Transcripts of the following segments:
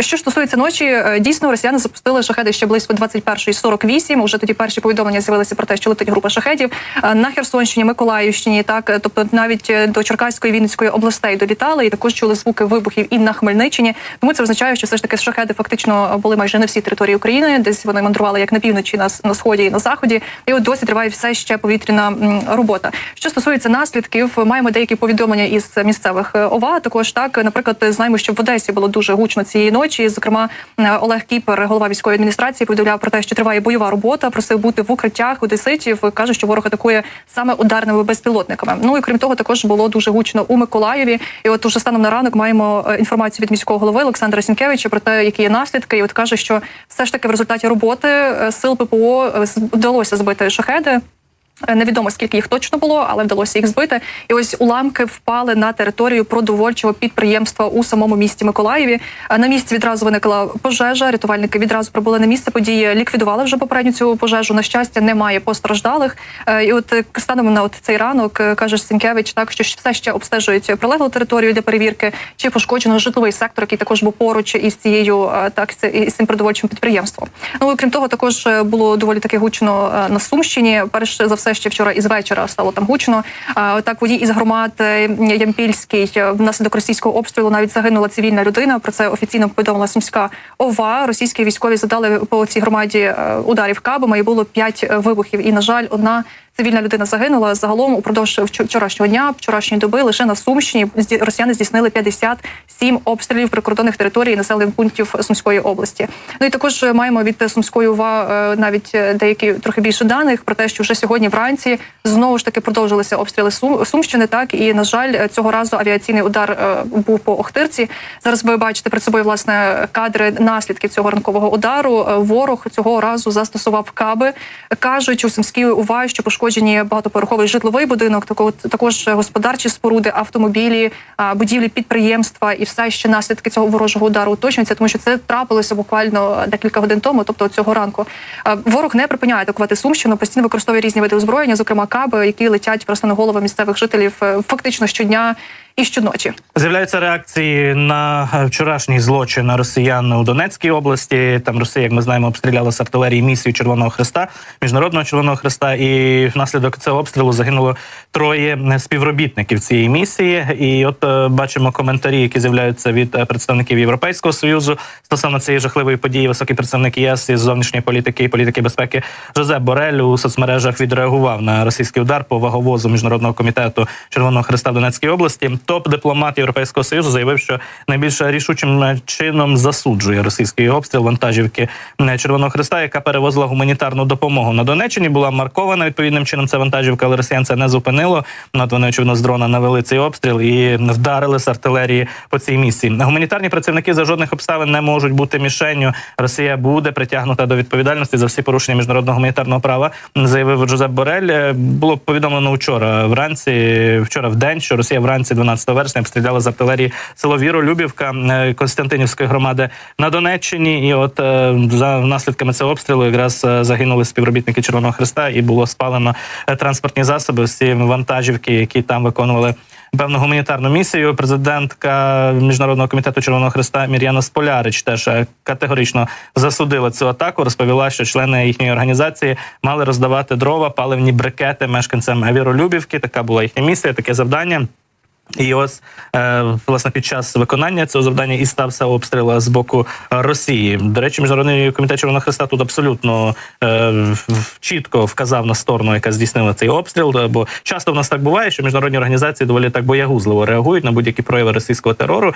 Що ж стосується ночі, е, дійсно росіяни запустили шахеди ще близько 21.48. Уже тоді перші повідомлення з'явилися про те, що летить група шахедів Е, на Херсонщині, Миколаївщині. Так, е, тобто навіть е, до Черкаської Вінницької областей долітали, і також чули звуки вибухів і на Хмельниччині. Тому це означає, що все ж таки шахеди фактично були майже на всій території України. Десь вони мандрували як на півночі, на, на сході і на заході. І от досі триває все ще повітряна робота. Що стосується наслідків, маємо деякі повідомлення із місцевих е, ОВА. Також так, наприклад, знаємо, що в Одесі було дуже гучно цієї ночі. Зокрема, е, Олег Кіпер, голова військової адміністрації, повідомляв про те, що триває бойова робота. Просив бути в укриттях одеситів. каже, що ворог атакує саме ударними безпілотниками. Ну і крім того, також було дуже гучно у Миколаєві. І от уже станом на ранок маємо е, інформацію від міського голови Олександра Сінкевича про те, які є наслідки. І от каже, що все ж таки в результаті роботи е, сил ППО вдалося збити шахеди. Е, Невідомо скільки їх точно було, але вдалося їх збити. І ось уламки впали на територію продовольчого підприємства у самому місті Миколаєві. Е, На місці відразу виникла пожежа. Рятувальники відразу прибули на місце події. Ліквідували вже попередню цю пожежу. На щастя, немає постраждалих. Е, І от станом на от цей ранок каже Сінкевич, так що все ще обстежують прилеглу територію для перевірки, чи пошкоджено житловий сектор, який також був поруч із цією так із цим продовольчим підприємством. Ну і крім того, також було доволі таки гучно на Сумщині. Перш за все, ще вчора із вечора стало там гучно. Так водій із громад е, Ямпільський е, внаслідок російського обстрілу навіть загинула цивільна людина. Про це офіційно повідомила Сумська ОВА. Російські військові задали по цій громаді е, ударів кабами і було п'ять вибухів. І на жаль, одна. Цивільна людина загинула загалом упродовж вчорашнього дня, вчорашньої доби лише на Сумщині росіяни здійснили 57 обстрілів прикордонних територій населених пунктів Сумської області. Ну і також маємо від Сумської ОВА е, навіть е, деякі трохи більше даних про те, що вже сьогодні вранці знову ж таки продовжилися обстріли Сум Сумщини. Так і на жаль, цього разу авіаційний удар е, був по Охтирці. Зараз ви бачите перед собою власне кадри наслідків цього ранкового удару. Ворог цього разу застосував каби. кажуть у Сумській ОВА, що пошкоджені багатоповерховий житловий будинок, тако- також господарчі споруди, автомобілі, будівлі підприємства і все ще наслідки цього ворожого удару уточнюються, тому що це трапилося буквально декілька годин тому, тобто цього ранку. Ворог не припиняє атакувати Сумщину, постійно використовує різні види озброєння, зокрема каби, які летять просто на голови місцевих жителів е, фактично щодня і щоночі. З'являються реакції на е, вчорашній злочин росіян у Донецькій області. Там Росія, як ми знаємо, обстріляла з артилерії місію Червоного Христа, міжнародного Червоного Христа. І внаслідок цього обстрілу загинуло троє е, співробітників цієї місії. І от е, бачимо коментарі, які з'являються від представників Європейського союзу стосовно цієї жахливої події. Високий представник ЄС із зовнішньої політики і політики безпеки Жозеп Борель у соцмережах відреагував на російський удар по ваговозу міжнародного комітету Червоного Христа в Донецькій області. Топ-дипломат Європейського союзу заявив, що найбільш рішучим чином засуджує російський обстріл вантажівки Червоного Христа, яка перевозила гуманітарну допомогу на Донеччині. Була маркована відповідним чином. Ця вантажівка, але росіян це не зупинило. От вони очевидно з дрона навели цей обстріл і вдарили з артилерії по цій місії. Гуманітарні працівники за жодних обставин не можуть бути мішенню. Росія буде притягнута до відповідальності за всі порушення міжнародного гуманітарного права. Заявив Джозеп Борель. Е, Було повідомлено вчора вранці, вчора в день, що Росія вранці 12 вересня обстріляла з артилерії село Віролюбівка е, Константинівської громади на Донеччині. І от е, за наслідками цього обстрілу якраз е, загинули співробітники Червоного Христа, і було спалено транспортні засоби, всі вантажівки, які там виконували. Певну гуманітарну місію президентка міжнародного комітету Червоного Христа Мір'яна Сполярич теж категорично засудила цю атаку. Розповіла, що члени їхньої організації мали роздавати дрова, паливні брикети мешканцям Віролюбівки. Така була їхня місія, таке завдання. І ось е, власне під час виконання цього завдання і стався обстріл з боку Росії. До речі, міжнародний комітет Червоного Христа тут абсолютно е, чітко вказав на сторону, яка здійснила цей обстріл. Бо часто в нас так буває, що міжнародні організації доволі так боягузливо реагують на будь-які прояви російського терору,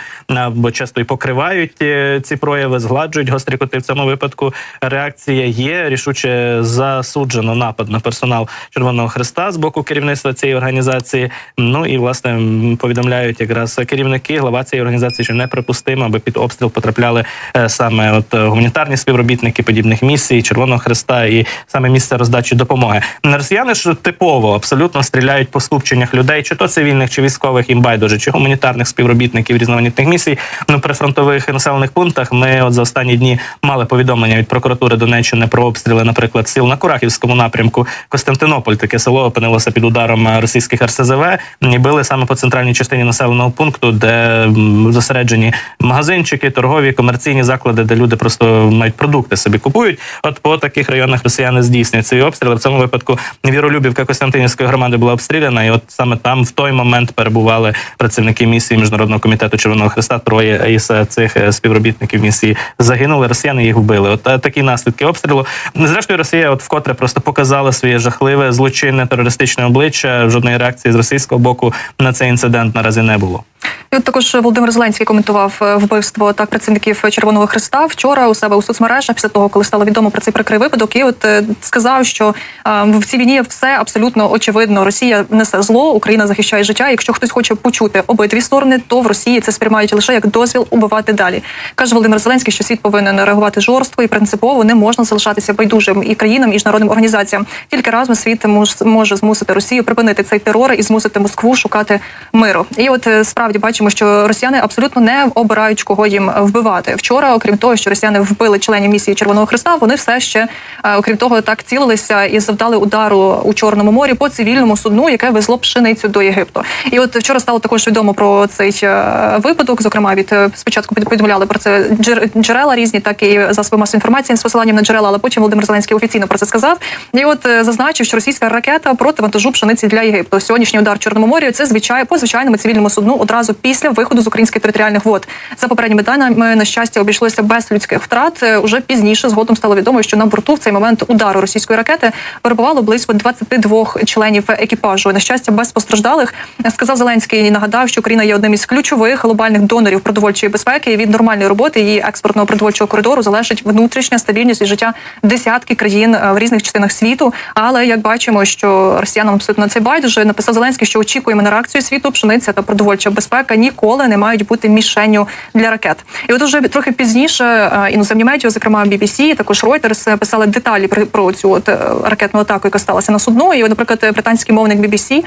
бо часто і покривають е, ці прояви, згладжують гострі коти. В цьому випадку реакція є рішуче засуджено напад на персонал Червоного Христа з боку керівництва цієї організації. Ну і власне повідомляють якраз керівники глава цієї організації, що неприпустимо, аби під обстріл потрапляли е, саме от е, гуманітарні співробітники подібних місій Червоного Христа і саме місце роздачі допомоги. Росіяни ж типово абсолютно стріляють по скупченнях людей, чи то цивільних, чи військових їм байдуже, чи гуманітарних співробітників різноманітних місій. Ну при фронтових населених пунктах ми от за останні дні мали повідомлення від прокуратури Донеччини про обстріли, наприклад, сіл на Курахівському напрямку. Костянтинополь таке село опинилося під ударом е, російських РСЗВ. І били саме по центральній центральній частині населеного пункту, де зосереджені магазинчики, торгові, комерційні заклади, де люди просто навіть продукти собі купують. От по таких районах росіяни здійснюють ці обстріли. В цьому випадку Віролюбівка Костянтинівської громади була обстріляна, і от саме там в той момент перебували працівники місії міжнародного комітету Червоного Христа. Троє із е, цих е, співробітників місії загинули. Росіяни їх вбили. От е, такі наслідки обстрілу. Зрештою, Росія, от вкотре просто показала своє жахливе злочинне терористичне обличчя. Жодної реакції з російського боку на цей інцидент наразі не було. І от також Володимир Зеленський коментував е, вбивство так працівників Червоного Христа вчора у себе у соцмережах після того, коли стало відомо про цей прикрий випадок. І от е, сказав, що е, в цій війні все абсолютно очевидно. Росія несе зло, Україна захищає життя. Якщо хтось хоче почути обидві сторони, то в Росії це сприймають лише як дозвіл убивати далі. каже Володимир Зеленський, що світ повинен реагувати жорстко і принципово не можна залишатися байдужим і країнам, і міжнародним організаціям. Тільки разом світ мож- може змусити Росію припинити цей терор і змусити Москву шукати миру. І от е, справді бачимо, що росіяни абсолютно не обирають кого їм вбивати. Вчора, окрім того, що росіяни вбили членів місії Червоного Христа, вони все ще, е, окрім того, так цілилися і завдали удару у Чорному морі по цивільному судну, яке везло пшеницю до Єгипту. І от вчора стало також відомо про цей е, випадок. Зокрема, від е, спочатку повідомляли про це джер- джерела різні, так і засоби масової інформації з посиланням на джерела. Але потім Володимир Зеленський офіційно про це сказав. І от зазначив, що російська ракета проти вантажу пшениці для Єгипту. Сьогоднішній удар в Чорному морі це звичай по звичайному цивільному судну одразу після виходу з українських територіальних вод. За попередніми даними на щастя обійшлося без людських втрат. Е, Уже пізніше згодом стало відомо, що на борту в цей момент удару російської ракети перебувало близько 22 членів екіпажу. На щастя, без постраждалих сказав Зеленський. і Нагадав, що Україна є одним із ключових глобальних донорів продовольчої безпеки. І від нормальної роботи її експортного продовольчого коридору залежить внутрішня стабільність і життя десятки країн е, в різних частинах світу. Але як бачимо, що росіянам абсолютно це байдуже написав Зеленський, що очікуємо на реакцію світу. Пшениця та продовольча безпека ніколи не мають бути мішенню для ракет. І от уже трохи пізніше е, іноземні медіа, зокрема BBC, також Reuters, е, писали деталі про, про цю от е, ракетну атаку, яка сталася на судно. І, наприклад, британський мовник BBC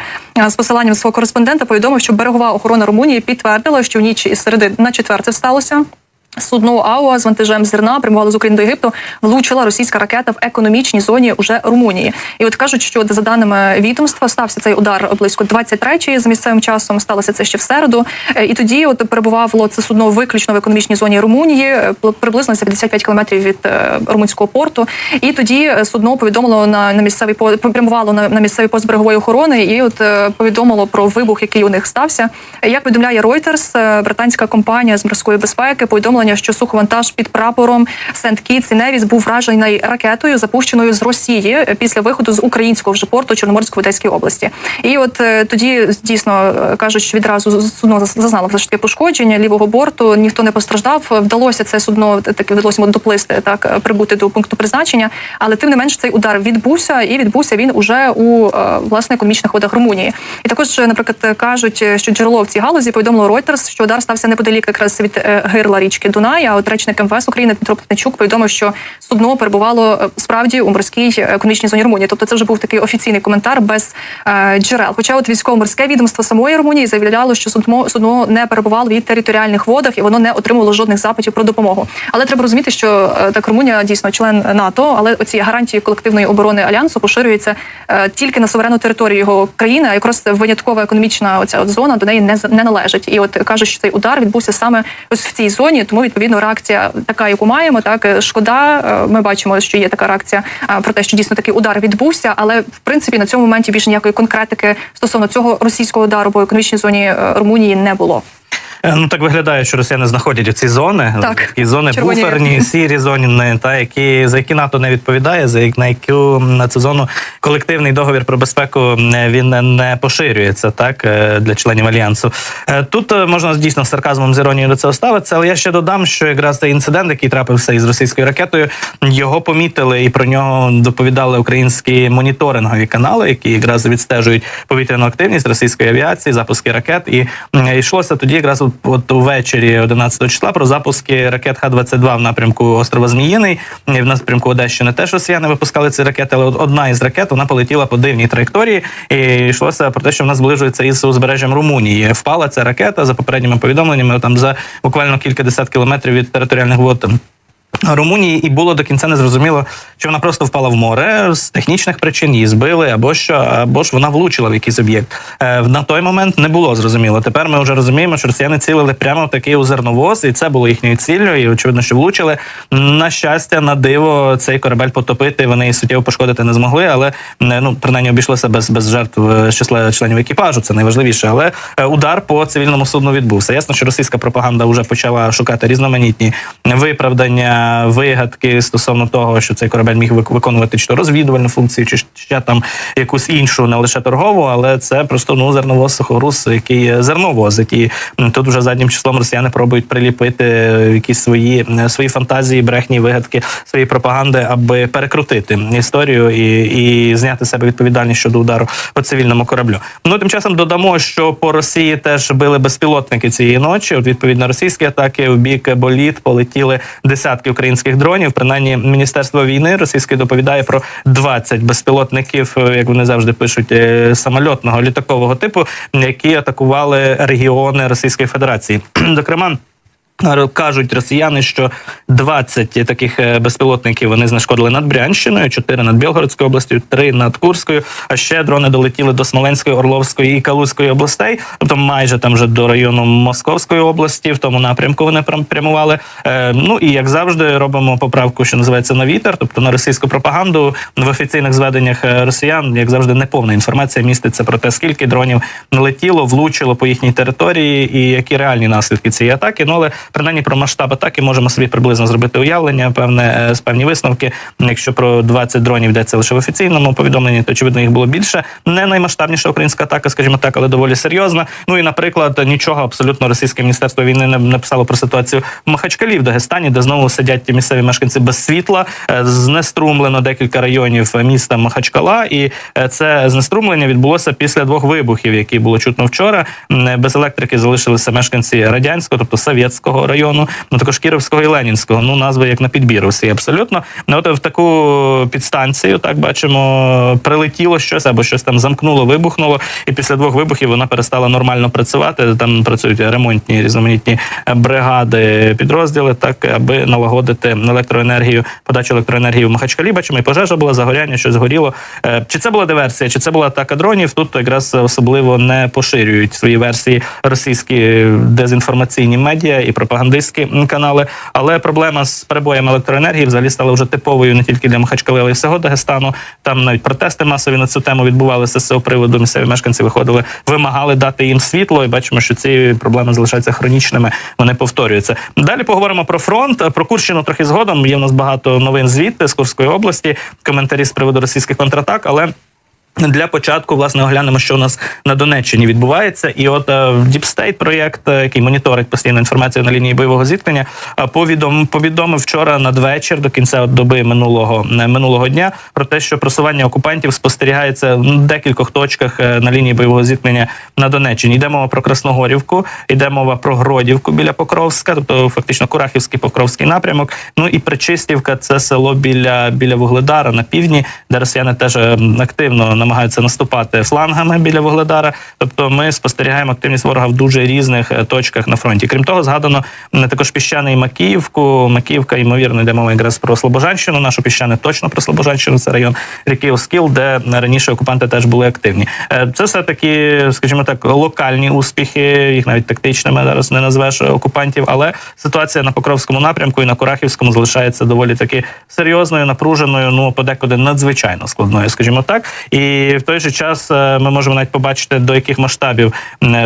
з посиланням свого кореспондента повідомив, що берегова охорона Румунії підтвердила, що в ніч із середи на четверте сталося. Судно АУА з вантажем зерна прямувало з України до Єгипту. Влучила російська ракета в економічній зоні уже Румунії. І от кажуть, що за даними відомства стався цей удар близько 23-ї за місцевим часом. Сталося це ще в середу. Е, І тоді от перебувало це судно виключно в економічній зоні Румунії, е, приблизно за 55 кілометрів від е, румунського порту. І тоді судно повідомило на, на місцевий по прямувало на, на місцевий пост берегової охорони, і от повідомило про вибух, який у них стався. Як повідомляє Reuters, британська компанія з морської безпеки повідомлення, що суховантаж під прапором Сент Кітс і Невіс був вражений ракетою, запущеною з Росії е, після виходу з українського вже порту Чорноморської Одеської області. І от е, тоді дійсно кажуть, що відразу судно зазнало все ж таки пошкодження лівого борту. Ніхто не постраждав. Вдалося це судно таки вдалося доплисти так е, прибути до пункту призначення. Але тим не менш цей удар відбувся, і відбувся він уже у власне економічних водах Румунії. І також, наприклад, кажуть, що джерело в цій галузі повідомило Reuters, що удар стався неподалік якраз від гирла річки Дунай. А от речник МВС України Дмитро Плетенчук повідомив, що судно перебувало е, справді у морській е, економічній зоні Румунії. Тобто, це вже був такий офіційний коментар без е, джерел. Хоча, от військово-морське відомство самої Румунії заявляло, що судно судно не перебувало в територіальних водах і воно не отримувало жодних запитів про допомогу. Але треба розуміти, що е, так Румунія дійсно член НАТО, але оці гарантії колективної оборони альянсу поширюються е, тільки на суверенну територію його країни. А якраз виняткова економічна оця от зона до неї не не належить. І от кажуть, що цей удар відбувся саме ось в цій зоні. Тому відповідно реакція така, яку маємо. Так е, шкода. е, Ми бачимо, що є така реакція е, про те, що дійсно такий удар відбувся. Але в принципі на цьому моменті більше ніякої конкретики стосовно цього російського удару по економічній зоні Румунії не було. Е, Ну так виглядає, що росіяни знаходять ці зони, Так, такі зони червоні. буферні, сірі зони, та які за які НАТО не відповідає, за як на яку на цю зону колективний договір про безпеку він не- поширюється так е, для членів альянсу. Е, Тут можна дійсно з сарказмом з іронією до цього ставитися, але я ще додам, що якраз цей інцидент, який трапився із російською ракетою, його помітили і про нього доповідали українські моніторингові канали, які якраз відстежують повітряну активність російської авіації, запуски ракет. І йшлося тоді якраз от, увечері 11 числа про запуски ракет Х-22 в напрямку острова Зміїний. В напрямку Одещини теж росіяни випускали ці ракети, але одна із ракет вона полетіла по дивній траєкторії. І йшлося про те, що вона зближується із узбережжям Румунії. Впала ця ракета за попередніми повідомленнями там за буквально кілька десят кілометрів від територіальних вод. Румунії і було до кінця незрозуміло, чи вона просто впала в море з технічних причин, її збили, або що, або ж вона влучила в якийсь об'єкт. Е, на той момент не було зрозуміло. Тепер ми вже розуміємо, що росіяни цілили прямо в такий у зерновоз, і це було їхньою ціллю. І очевидно, що влучили. На щастя, на диво цей корабель потопити. Вони суттєво пошкодити не змогли, але е, ну принаймні обійшлося без, без жертв е, числа членів екіпажу. Це найважливіше. Але удар по цивільному судну відбувся. Ясно, що російська пропаганда вже почала шукати різноманітні виправдання, вигадки стосовно того, що цей корабель міг виконувати чи то розвідувальну функцію, чи ще там якусь іншу, не лише торгову, але це просто ну зерновоз сухорус, який зерновоз, який тут вже заднім числом росіяни пробують приліпити е, якісь свої е, свої фантазії, брехні, вигадки, свої пропаганди, аби перекрутити історію і, і зняти себе відповідальність щодо удару по цивільному кораблю. Ну тим часом додамо, що по Росії теж били безпілотники цієї ночі. От відповідно російські атаки в бік боліт полетіли десятки українських дронів. Принаймні, міністерство війни російське доповідає про 20 безпілотників, е, як вони завжди пишуть, е, самольотного літакового типу, які атакували регіони Російської Федерації. Зокрема. Кажуть росіяни, що 20 таких е, безпілотників вони знешкодили над Брянщиною, 4 над Білгородською областю, 3 над Курською. А ще дрони долетіли до Смоленської, Орловської і Калузької областей, тобто майже там вже до району Московської області. В тому напрямку вони прям прямували. Е, ну і як завжди, робимо поправку, що називається на вітер, тобто на російську пропаганду в офіційних зведеннях е, росіян, як завжди, неповна інформація міститься про те, скільки дронів летіло, влучило по їхній території, і які реальні наслідки цієї атаки. Ну але принаймні про масштаб атаки можемо собі приблизно зробити уявлення, певне е, з певні висновки. Якщо про 20 дронів йдеться лише в офіційному повідомленні, то очевидно їх було більше. Не наймасштабніша українська атака, скажімо так, але доволі серйозна. Ну і, наприклад, нічого абсолютно російське міністерство війни не написало про ситуацію в Махачкалі в Дагестані, де знову сидять ті місцеві мешканці без світла. Е, Знеструмлено декілька районів міста Махачкала, і е, це знеструмлення відбулося після двох вибухів, які було чутно вчора. Без електрики залишилися мешканці радянського, тобто совєтського району, ну також Кіровського і Ленінського. Ну назви як на підбір усі абсолютно. Ну, От в таку підстанцію, так бачимо, прилетіло щось або щось там замкнуло, вибухнуло, і після двох вибухів вона перестала нормально працювати. Там працюють ремонтні різноманітні бригади, підрозділи, так аби налагодити електроенергію, подачу електроенергії в Махачкалі. Бачимо, і пожежа була загоряння, щось згоріло. Е, Чи це була диверсія, чи це була атака дронів? Тут якраз особливо не поширюють свої версії російські дезінформаційні медіа і пропагандистські канали. Але проблема з перебоєм електроенергії взагалі стала вже типовою не тільки для Махачкали, але й всього Дагестану. Там навіть протести масові на цю тему відбувалися з цього приводу. Місцеві мешканці виходили, вимагали дати їм світло, і бачимо, що ці проблеми залишаються хронічними. Вони повторюються. Далі поговоримо про фронт. Про Курщину трохи згодом. Є в нас багато новин звідти з Курської області. Коментарі з приводу російських контратак, але. Для початку власне оглянемо, що у нас на Донеччині відбувається, і от е, Deep State проєкт, е, який моніторить постійну інформацію на лінії бойового зіткнення, е, повідом повідомив вчора надвечір до кінця доби минулого минулого дня про те, що просування окупантів спостерігається в декількох точках на лінії бойового зіткнення на Донеччині. Йде мова про Красногорівку, йде мова про Гродівку біля Покровська, тобто фактично Курахівський Покровський напрямок. Ну і Причистівка це село біля біля Вугледара на півдні, де росіяни теж е, активно намагаються наступати флангами біля Вугледара. Тобто, ми спостерігаємо активність ворога в дуже різних е, точках на фронті. Крім того, згадано також піщаний Макіївку. Макіївка, ймовірно, йде мова якраз про Слобожанщину. Нашу піщане точно про Слобожанщину. Це район ріки Оскіл, де раніше окупанти теж були активні. Е, Це все таки, скажімо так, локальні успіхи. Їх навіть тактичними зараз не назвеш окупантів. Але ситуація на Покровському напрямку і на Курахівському залишається доволі таки серйозною, напруженою. Ну подекуди надзвичайно складною, скажімо так. І в той же час е, ми можемо навіть побачити, до яких масштабів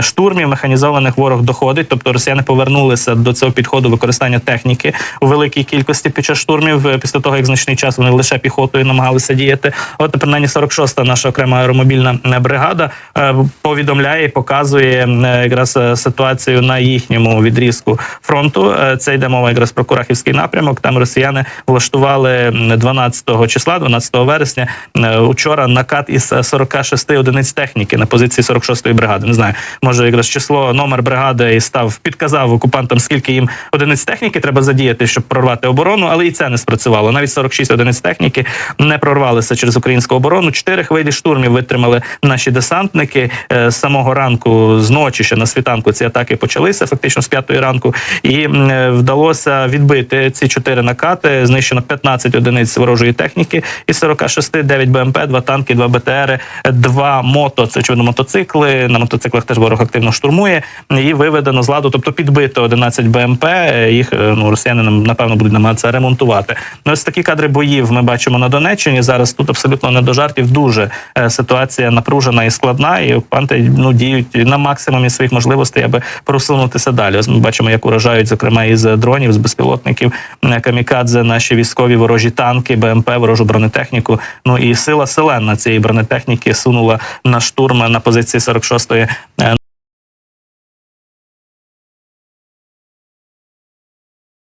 штурмів механізованих ворог доходить. Тобто росіяни повернулися до цього підходу використання техніки у великій кількості під час штурмів. е, Після того як значний час вони лише піхотою намагалися діяти. От принаймні 46-та наша окрема аеромобільна е, бригада е, повідомляє і показує е, якраз е, ситуацію на їхньому відрізку фронту. Е, Це йде мова якраз про Курахівський напрямок. Там росіяни влаштували м, 12 числа, 12 вересня, е, учора накат із із е, 46 одиниць техніки на позиції 46-ї бригади. Не знаю, може якраз число номер бригади і став підказав окупантам, скільки їм одиниць техніки треба задіяти, щоб прорвати оборону, але і це не спрацювало. Навіть 46 одиниць техніки не прорвалися через українську оборону. Чотири хвилі штурмів витримали наші десантники Е, з самого ранку, з ночі ще на світанку. Ці атаки почалися фактично з п'ятої ранку, і е, вдалося відбити ці чотири накати. Знищено 15 одиниць ворожої техніки із 46, 9 БМП, 2 танки, 2 БТР, 2 мото. Це очевидно мотоцикли. На мотоциклах теж ворог активно штурмує і виведено з ладу, тобто підбито 11 БМП. Їх е, ну росіяни напевно будуть намагатися ремонтувати. Ну, ось такі кадри боїв ми бачимо на Донеччині. Зараз тут абсолютно не до жартів. Дуже е, ситуація напружена і складна, і окупанти ну діють на максимумі своїх можливостей, аби просунутися далі. Ось ми бачимо, як уражають, зокрема із дронів, з безпілотників е, камікадзе, наші військові ворожі танки, БМП, ворожу бронетехніку. Ну і сила селена цієї бронетехніки сунула на штурм на позиції 46-ї